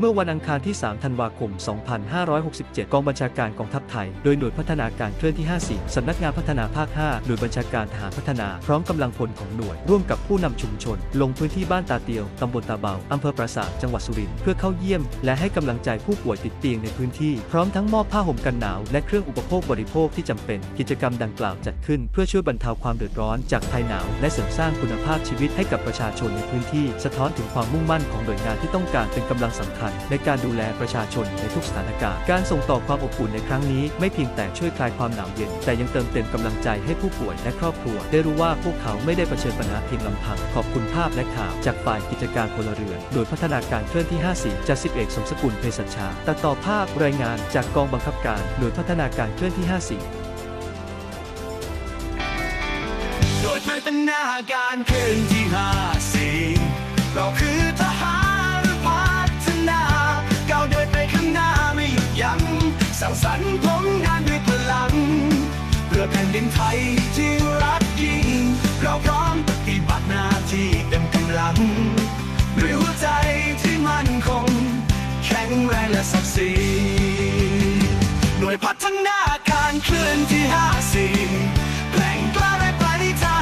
เมื่อวันอังคารที่ 3 ธันวาคม 2567 กองบัญชาการกองทัพไทย โดยหน่วยพัฒนาการเคลื่อนที่ 54 สำนักงานพัฒนาภาค 5 หน่วยบัญชาการทหารพัฒนา พร้อมกำลังพลของหน่วย ร่วมกับผู้นำชุมชน ลงพื้นที่บ้านตาเตียว ตำบลตาเบา อำเภอปราสาท จังหวัดสุรินทร์ เพื่อเข้าเยี่ยม และให้กำลังใจผู้ป่วยติดเตียงในพื้นที่ พร้อมทั้งมอบผ้าห่มกันหนาว และเครื่องอุปโภคบริโภคที่จำเป็น กิจกรรมดังกล่าวจัดขึ้น เพื่อช่วยบรรเทาความเดือดร้อนจากภัยหนาว และเสริมสร้างคุณภาพชีวิตให้กับประชาชนในพื้นที่ สะท้อนถึงความมุ่งมั่นของหน่วยงานที่ต้องการเป็นกำลังสำคัญในการดูแลประชาชนในทุกสถานการณ์ การส่งต่อความอบอุ่นในครั้งนี้ไม่เพียงแต่ช่วยคลายความหนาวเย็น แต่ยังเติมเต็มกำลังใจให้ผู้ป่วยและครอบครัว ได้รู้ว่าพวกเขาไม่ได้เผชิญปัญหาเพียงลำพัง ขอบคุณภาพและข่าวจากฝ่ายกิจการพลเรือนโดยพัฒนาการเคลื่อนที่ 54จัดสิบเอกสมสกุลเภสัชชาตัดต่อภาพรายงานจากกองบังคับการหน่วยพัฒนาการเคลื่อนที่ 54โดยพัฒนาการเคลื่อนที่ห้าสี่เราคือ สรรค์ผลงานด้วยพลัง เพื่อแผ่นดินไทยที่รักยิ่งเราพร้อมปฏิบัติหน้าที่เต็มกำลัง ด้วยหัวใจที่มั่นคง แข็งแรงและศักดิ์ศรีหน่วยพัฒนาการเคลื่อนที่ห้าสิ่งแปลงกล้าและปณิธา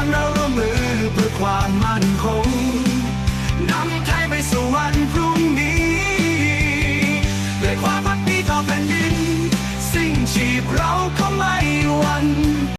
นเราร่วมมือเพื่อความมั่นคง